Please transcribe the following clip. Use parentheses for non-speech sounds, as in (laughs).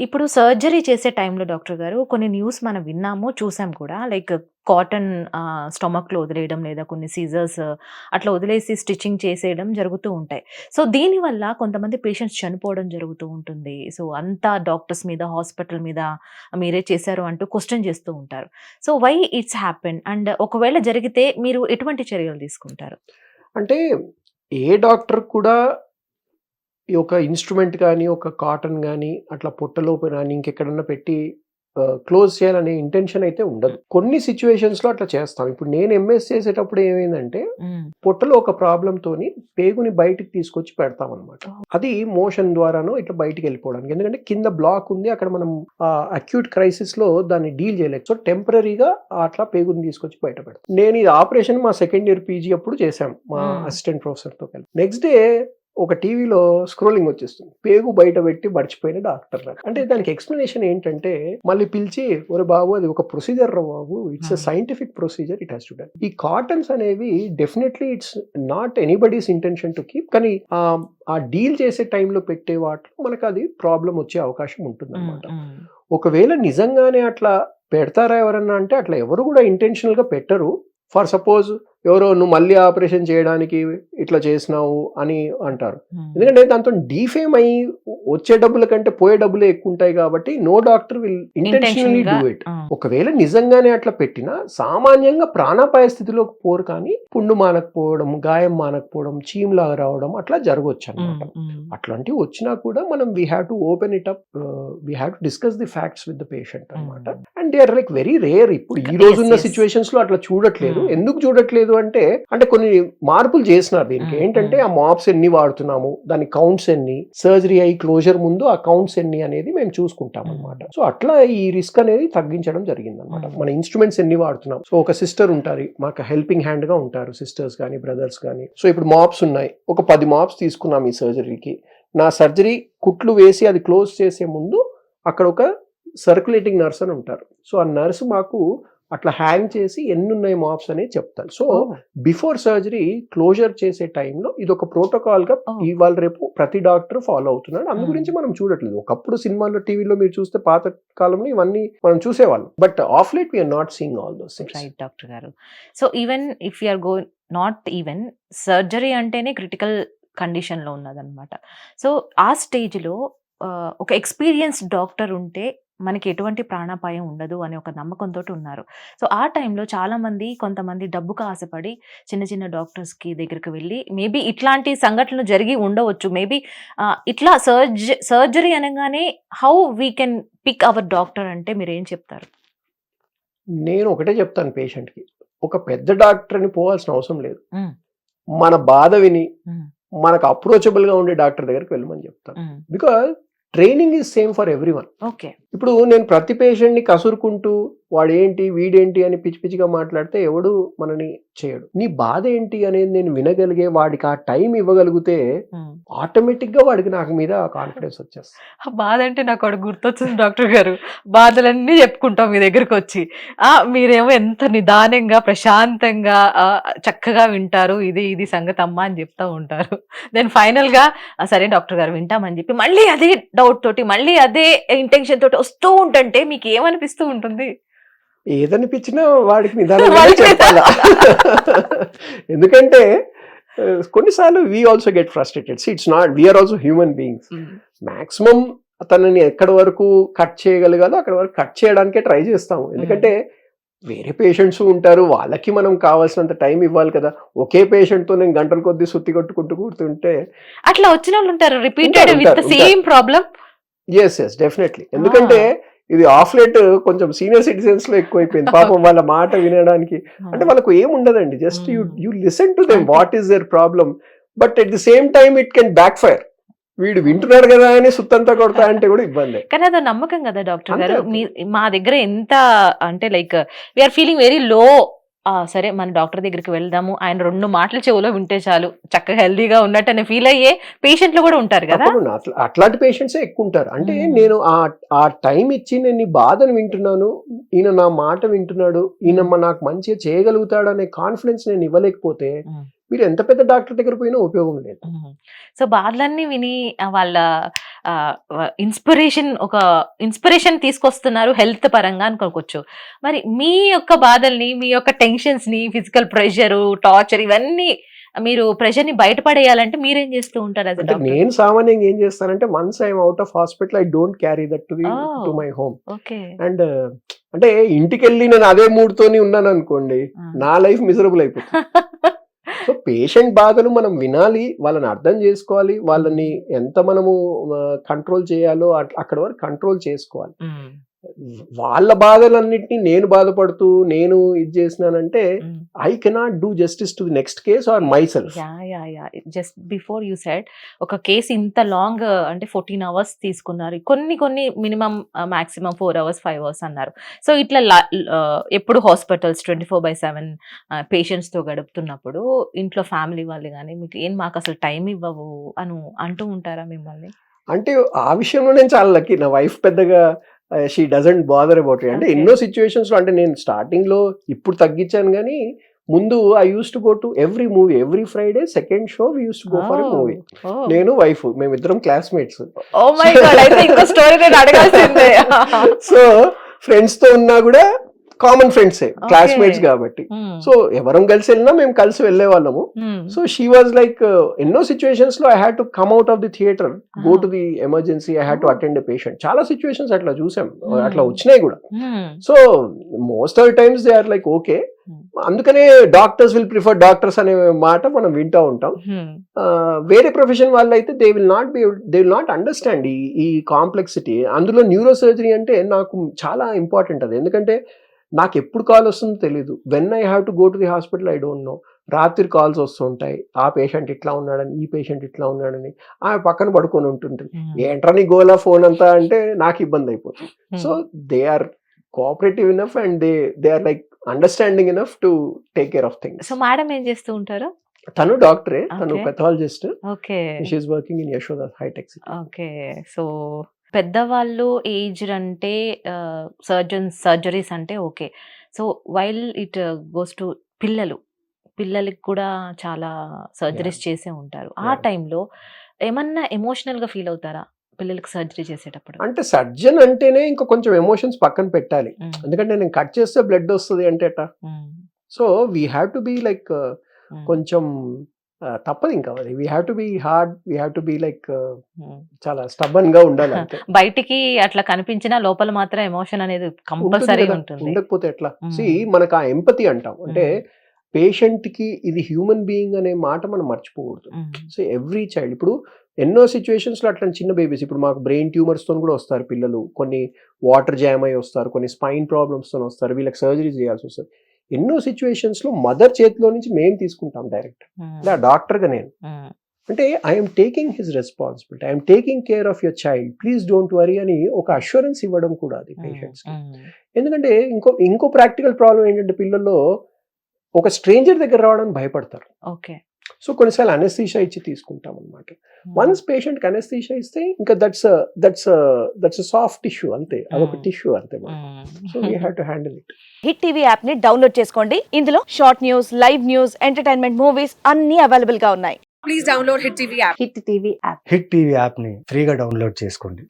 ఇప్పుడు సర్జరీ చేసే టైంలో డాక్టర్ గారు కొన్ని న్యూస్ మనం విన్నాము, చూసాం కూడా. లైక్ కాటన్ ఆహ్, స్టొమక్‌లో వదిలేయడం లేదా కొన్ని సీజర్స్ అట్లా వదిలేసి స్టిచ్చింగ్ చేసేయడం జరుగుతూ ఉంటాయి. సో, దీనివల్ల కొంతమంది పేషెంట్స్ చనిపోవడం జరుగుతూ ఉంటుంది. సో, అంతా డాక్టర్స్ మీద, హాస్పిటల్ మీద మీరే చేశారు అంటూ క్వశ్చన్ చేస్తూ ఉంటారు. So, why it's happen? And ఒకవేళ జరిగితే మీరు ఎటువంటి చర్యలు తీసుకుంటారు? అంటే ఏ డాక్టర్ కూడా ఒక ఇన్‌స్ట్రుమెంట్ గాని, ఒక కాటన్ గాని, అట్లా పొట్టలోపు గాని ఇంకెక్కడన్నా పెట్టి క్లోజ్ చేయాలనే ఇంటెన్షన్ అయితే ఉండదు. కొన్ని సిట్యుయేషన్స్‌లో అట్లా చేస్తాం. ఇప్పుడు నేను ఎంఎస్ చేసేటప్పుడు ఏమైందంటే హ్మ్. పొట్టలో ఒక ప్రాబ్లమ్‌తోని పేగుని బయటికి తీసుకొచ్చి పెడతామనమాట. ఓహ్! అది మోషన్ ద్వారానో ఇట్లా బయటికెళ్ళిపోవడానికి. ఎందుకంటే కింద బ్లాక్ ఉంది. అక్కడ మనం అక్యూట్ క్రైసిస్‌లో దాన్ని డీల్ చేయలేం. సో, టెంపరరీగా అట్లా పేగుని తీసుకొచ్చి బయట పెడతాం. నేను ఇది ఆపరేషన్ మా సెకండ్ ఇయర్ పీజీ అప్పుడు చేశాం. మా హ్మ్. అసిస్టెంట్ ప్రొఫెసర్‌తో కలిసి. నెక్స్ట్ డే ఒక టీవీలో స్క్రోలింగ్ వచ్చేస్తుంది. పేగు బయట పెట్టి మర్చిపోయిన డాక్టర్. అంటే దానికి ఎక్స్‌ప్లనేషన్ ఏంటంటే మళ్ళీ పిలిచి ఒరేయ్ బాబు అది ఒక ప్రొసీజర్ రా బాబు. It's a hmm. Scientific procedure. It has to done. ఈ కాటన్స్ అనేవి definitely it's not anybody's intention to keep. కానీ ఆ డీల్ చేసే టైంలో పెట్టే వాటిలో మనకది ప్రాబ్లమ్ వచ్చే అవకాశం హ్మ్. ఉంటుందన్నమాట. హ్మ్. ఒకవేళ నిజంగానే అట్లా పెడతారా ఎవరన్నా అంటే అట్లా ఎవరు కూడా ఇంటెన్షనల్‌గా పెట్టరు. ఫర్ సపోజ్ ఎవరో నువ్వు మళ్ళీ ఆపరేషన్ చేయడానికి ఇట్లా చేసినావు అని అంటారు. హ్మ్. ఎందుకంటే దాంతో డీఫేమ్ అయ్యి వచ్చే డబ్బుల కంటే పోయే డబ్బులే ఎక్కువుంటాయి కాబట్టి నో డాక్టర్ విల్ ఇంటెన్షన్‌గా డూ ఇట్. ఒకవేళ నిజంగానే అట్లా పెట్టినా సామాన్యంగా ప్రాణాపాయ స్థితిలోకి పోరు కానీ పుండు మానకపోవడం, గాయం మానకపోవడం, చీములాగా రావడం అట్లా జరగొచ్చనమాట. హ్మ్. హ్మ్. అట్లాంటివి వచ్చినా కూడా మనం we have to open it up we have to discuss the facts with the patient అన్నమాట. హ్మ్. And they are like very rare. ఇప్పుడు ఈ. రోజున్న యెస్. సిట్యుయేషన్స్‌లో అట్లా చూడట్లేదు. ఎందుకు చూడట్లేదు అంటే, అంటే కొన్ని మార్పులు చేసినారు దీనికి. ఏంటంటే. ఆ మాప్స్ ఎన్ని వాడుతున్నాము, దాని కౌంట్స్ ఎన్ని, సర్జరీ అయ్యి క్లోజర్ ముందు ఆ కౌంట్స్ ఎన్ని అనేది మేము చూసుకుంటామన్నమాట. హ్మ్. సో, అట్లా ఈ రిస్క్ అనేది తగ్గించడం జరిగిందన్నమాట. హ్మ్. మన ఇన్‌స్ట్రుమెంట్స్ ఎన్ని వాడుతున్నాం. సో, ఒక సిస్టర్ ఉంటారు. మాకు హెల్పింగ్ హ్యాండ్‌గా ఉంటారు. సిస్టర్స్ గాని, బ్రదర్స్ గాని. సో, ఇప్పుడు మాప్స్ ఉన్నాయి. ఒక 10 మాప్స్ తీసుకున్నాం ఈ సర్జరీకి. నా సర్జరీ కుట్లు వేసి అది క్లోజ్ చేసే ముందు అక్కడ ఒక సర్క్యులేటింగ్ నర్స్ అని ఉంటారు. సో, ఆ నర్స్ మాకు అట్లా హ్యాంగ్ చేసి ఎన్నున్నాయి మాప్స్ అనేది చెప్తారు. సో! బిఫోర్ సర్జరీ క్లోజర్ చేసే టైంలో ఇదొక ప్రోటోకాల్‌గా ఓహ్! ఇవాళ రేపు ప్రతి డాక్టర్ ఫాలో అవుతున్నాడు. అందు. గురించి మనం చూడట్లేదు. ఒకప్పుడు సినిమాల్లో, టీవీలో మీరు చూస్తే పాత కాలంలో ఇవన్నీ మనం చూసేవాళ్ళం. But of late we are not seeing all those. Right doctor గారు. So, even if you are go not even surgery అంటేనే క్రిటికల్ కండిషన్‌లో ఉన్నదన్నమాట. సో, ఆ స్టేజ్‌లో ఒక ఎక్స్‌పీరియన్స్డ్ డాక్టర్ ఉంటే మనకి ఎటువంటి ప్రాణాపాయం ఉండదు అనే ఒక నమ్మకంతోటి ఉన్నారు. సో, ఆ టైంలో చాలామంది కొంతమంది డబ్బుకు ఆశపడి చిన్న చిన్న డాక్టర్స్‌కి దగ్గరికి వెళ్ళి మేబీ ఇట్లాంటి సంఘటనలు జరిగి ఉండవచ్చు. మేబీ ఇట్లా సర్జ్ సర్జరీ అనంగానే how we can pick our doctor అంటే మీరేం చెప్తారు? నేను ఒకటే చెప్తాను పేషెంట్‌కి. ఒక పెద్ద డాక్టర్‌ని పోవాల్సిన అవసరం లేదు. మన బాధ విని. మనకు అప్రోచబుల్‌గా ఉండే డాక్టర్ దగ్గరికి వెళ్ళమని చెప్తాను. Because training is same for everyone. Okay. ఇప్పుడు నేను ప్రతి పేషెంట్‌ని కసురుకుంటూ వాడేంటి, వీడేంటి అని పిచ్చి పిచ్చిగా మాట్లాడితే ఎవడు మనని చేయడు. నీ బాధ ఏంటి అనేది నేను వినగలిగే వాడికి ఆ టైం ఇవ్వగలిగితే హ్మ్. ఆటోమేటిక్‌గా వాడికి నాకు మీద కాన్ఫిడెన్స్ వచ్చేస్తది. ఆ బాధ అంటే నాకు ఒకటి గుర్తొచ్చింది డాక్టర్ గారు. బాధలన్నీ చెప్పుకుంటాం మీ దగ్గరకొచ్చి. ఆ! మీరేమో ఎంత నిదానంగా, ప్రశాంతంగా చక్కగా వింటారు. ఇది ఇది సంగతమ్మా అని చెప్తా ఉంటారు. దెన్ ఫైనల్‌గా ఆ! సరే డాక్టర్ గారు వింటామని చెప్పి మళ్ళీ అదే డౌట్ తోటి, మళ్ళీ అదే ఇంటెన్షన్ తోటి వస్తూ ఉంటుంటే మీకేమనిపిస్తూ ఉంటుంది? ఏదనిపించినా వాడికి వాళ్ళకి చెప్పాలా. (laughs) ఎందుకంటే కొన్నిసార్లు we also get frustrated. See it's not we are also human beings. Maximum తనని ఎక్కడి వరకు కట్ చేయగలగాలో అక్కడి వరకు కట్ చేయడానికే ట్రై చేస్తాము. ఎందుకంటే వేరే పేషెంట్స్ ఉంటారు. వాళ్ళకి మనం కావాల్సినంత టైం ఇవ్వాలి కదా! ఒకే పేషెంట్‌తో నేను గంటల కొద్దీ సుత్తి కొట్టుకుంటూ కూర్చుంటే అట్లా ఉంటారు. రిపీటెడ్ ఉంటారు, with same problem. Yes. Yes. Definitely. ఎందుకంటే ఇది ఆఫ్ లేట్ కొంచెం సీనియర్ సిటిజన్స్‌లో ఎక్కువైపోయింది. పాపం వాళ్ళ మాట వినడానికి అంటే వాళ్ళకు ఏముండదండి. Just you. You listen to them. What is their problem. But at the same time it can backfire. వీడు వింటున్నాడు కదా అని సుత్తంతా కొడతా అంటే కూడా ఇబ్బందే. కానీ అదో నమ్మకం కదా డాక్టర్ గారు. మీ మా దగ్గర ఎంత అంటే like we are feeling very low. సరే మన డాక్టర్ దగ్గరికి వెళ్దాము. ఆయన 2 మాటలు చెవులో వింటే చాలు. చక్కగా హెల్తీగా ఉన్నట్టని ఫీల్ అయ్యే పేషెంట్‌లు కూడా ఉంటారు కదా! అట్లాంటి పేషెంట్సే ఎక్కువుంటారు. అంటే హ్మ్. నేను ఆ ఆ టైం ఇచ్చి నేను నీ బాధను వింటున్నాను. ఈయన నా మాట వింటున్నాడు. ఈయన నాకు మంచిగా చేయగలుగుతాడనే కాన్ఫిడెన్స్ నేను ఇవ్వలేకపోతే. మీరు ఎంత పెద్ద డాక్టర్ దగ్గర పోయినా ఉపయోగం లేదు. సో బాధలన్నీ విని వాళ్ళ ఇన్స్పిరేషన్ ఒక ఇన్స్పిరేషన్ తీసుకొస్తున్నారు హెల్త్ పరంగా అనుకోవచ్చు. మరి మీ యొక్క బాధల్ని మీ యొక్క టెన్షన్స్ని ఫిజికల్ ప్రెషర్ టార్చర్ ఇవన్నీ మీరు ప్రెషర్ని బయటపడేయాలంటే మీరేం చేస్తూ ఉంటారు అంటే? నేను సామాన్యంగా ఏం చేస్తానంటే once I'm out of hospital I don't carry that to. To my home. Okay. And అంటే ఇంటికి వెళ్ళి నేను అదే మూడ్ తోని ఉన్నాను అనుకోండి నా లైఫ్ మిజరబుల్ అయిపోతుంది. (laughs) సో పేషెంట్ బాధలు మనం వినాలి వాళ్ళని అర్థం చేసుకోవాలి వాళ్ళని ఎంత మనము కంట్రోల్ చేయాలో అట్- అక్కడ వరకు కంట్రోల్ చేసుకోవాలి. వాళ్ళ బాధలన్నిటినీ నేను బాధపడుతూ నేను ఇది చేసినానంటే I cannot do justice to the next case or myself yeah yeah yeah. Just before you said ఒక కేసు ఇంత లాంగ్ అంటే ఫోర్టీన్ అవర్స్ తీసుకున్నారు. కొన్ని కొన్ని minimum maximum four hours five hours అన్నారు. సో ఇట్లా ఆ, ఎప్పుడు హాస్పిటల్స్ ట్వంటీ ఫోర్ బై సెవెన్తో గడుపుతున్నప్పుడు ఇంట్లో ఫ్యామిలీ వాళ్ళు కానీ మీకు ఏం మాకు అసలు టైం ఇవ్వవు అను అంటూ ఉంటారా మిమ్మల్ని? అంటే ఆ విషయంలో నేను చాలా లక్కీ నా వైఫ్ పెద్దగా షీ డజంట్ బాదర్ అబౌట్ అంటే. ఎన్నో సిచ్యువేషన్స్లో అంటే నేను స్టార్టింగ్లో ఇప్పుడు తగ్గించాను కానీ ముందు I use to go to every movie every Friday second show we use to go for movie నేను వైఫ్ మేమిద్దరం క్లాస్మేట్స్ సో ఫ్రెండ్స్తో ఉన్నా కూడా కామన్ ఫ్రెండ్సే క్లాస్మేట్స్ కాబట్టి Hmm. సో ఎవరం కలిసి వెళ్ళినా మేము కలిసి వెళ్ళే వాళ్ళము Hmm. So she was like ఎన్నో సిచ్యువేషన్స్లో I had to come out of the theatre go to the emergency I had to. Attend patient చాలా సిచ్యువేషన్స్ అట్లా చూసాం Hmm. అట్లా వచ్చినాయి కూడా Hmm. So most of times they are like okay Hmm. అందుకనే doctors will prefer doctors అనే మాట మనం వింటా ఉంటాం Hmm. వేరే ప్రొఫెషన్ వాళ్ళు అయితే they will not be they will not understand ఈ ఈ కాంప్లెక్సిటీ అందులో న్యూరో సర్జరీ అంటే నాకు చాలా ఇంపార్టెంట్ అది ఎందుకంటే నాకు ఎప్పుడు కాల్ వస్తుందో తెలియదు when I have to go to the hospital I don't know రాత్రి కాల్స్ వస్తుంటాయి ఆ పేషెంట్ ఇట్లా ఉన్నాడని ఈ పేషెంట్ ఇట్లా ఉన్నాడని ఆమె పక్కన పడుకొని ఉంటుంటుంది. Hmm. ఏంట్రా నీ గోలా ఫోన్ అంతా అంటే నాకు ఇబ్బంది అయిపోతుంది. So they are cooperative enough and they they are like understanding enough to take care of things so madam ఏం చేస్తూ ఉంటారు? తను డాక్టరే. తను. Pathologist okay she is working in Yashoda Hitech okay so పెద్దవాళ్ళు ఏజ్ అంటే సర్జన్స్ సర్జరీస్ అంటే okay so while it goes to పిల్లలు పిల్లలకి కూడా చాలా సర్జరీస్ చేసే ఉంటారు ఆ. టైంలో ఏమన్నా ఎమోషనల్గా ఫీల్ అవుతారా పిల్లలకి సర్జరీ చేసేటప్పుడు అంటే సర్జన్ అంటేనే ఇంకా కొంచెం ఎమోషన్స్ పక్కన పెట్టాలి. ఎందుకంటే నేను కట్ చేస్తే బ్లడ్ వస్తుంది అంటే ఎట్టా. So we have to be like. కొంచెం తప్పదు ఇంకా అది we have to be hard we have to be like. చాలా స్టబన్గా ఉండాలి (laughs) బయటికి అట్లా కనిపించిన లోపల మాత్రం ఎమోషన్ అనేది కంపల్సరీ ఉంటుంది. ఉండకపోతే ఎట్లా. సి మనకు ఆ ఎంపతి అంటాం. అంటే. పేషెంట్కి ఇది హ్యూమన్ బీయింగ్ అనే మాట మనం మర్చిపోకూడదు. సో ఎవ్రీ చైల్డ్ ఇప్పుడు ఎన్నో సిచ్యువేషన్స్లో అట్లాంటి చిన్న బేబీస్ ఇప్పుడు మాకు బ్రెయిన్ ట్యూమర్స్తో కూడా వస్తారు పిల్లలు. కొన్ని వాటర్ జామ్ అయి వస్తారు కొన్ని స్పైన్ ప్రాబ్లమ్స్తో వస్తారు. వీళ్ళకి సర్జరీ చేయాల్సి వస్తుంది. ఎన్నో సిచ్యువేషన్స్లో మదర్ చేతిలో నుంచి మేము తీసుకుంటాం డైరెక్ట్ మ్మ్. ఇలా డాక్టర్గా నేను. అంటే I'm taking his responsibility I'm taking care of your child please don't worry అని ఒక అష్యూరెన్స్ ఇవ్వడం కూడా అది పేషెంట్స్. ఎందుకంటే ఇంకో ఇంకో ప్రాక్టికల్ ప్రాబ్లం ఏంటంటే పిల్లల్లో ఒక స్ట్రేంజర్ దగ్గర రావడానికి భయపడతారు. ఓకే. సో కొన్నిసార్లు అనెస్థీషా ఇచ్చి తీసుకుంటాం అనమాట వన్స్ పేషెంట్ అనెస్థీషా ఇస్తే ఇంకా that's that's that's soft tissue అంతే. అదొక Mm. టిష్యూ అంతే so we have to handle it Hit TV యాప్ని డౌన్లోడ్ చేసుకోండి. ఇందులో short news live news entertainment movies అన్ని అవైలబుల్గా ఉన్నాయి. Please download Hit TV app. Hit TV app Hit TV యాప్ని ఫ్రీగా డౌన్లోడ్ చేసుకోండి.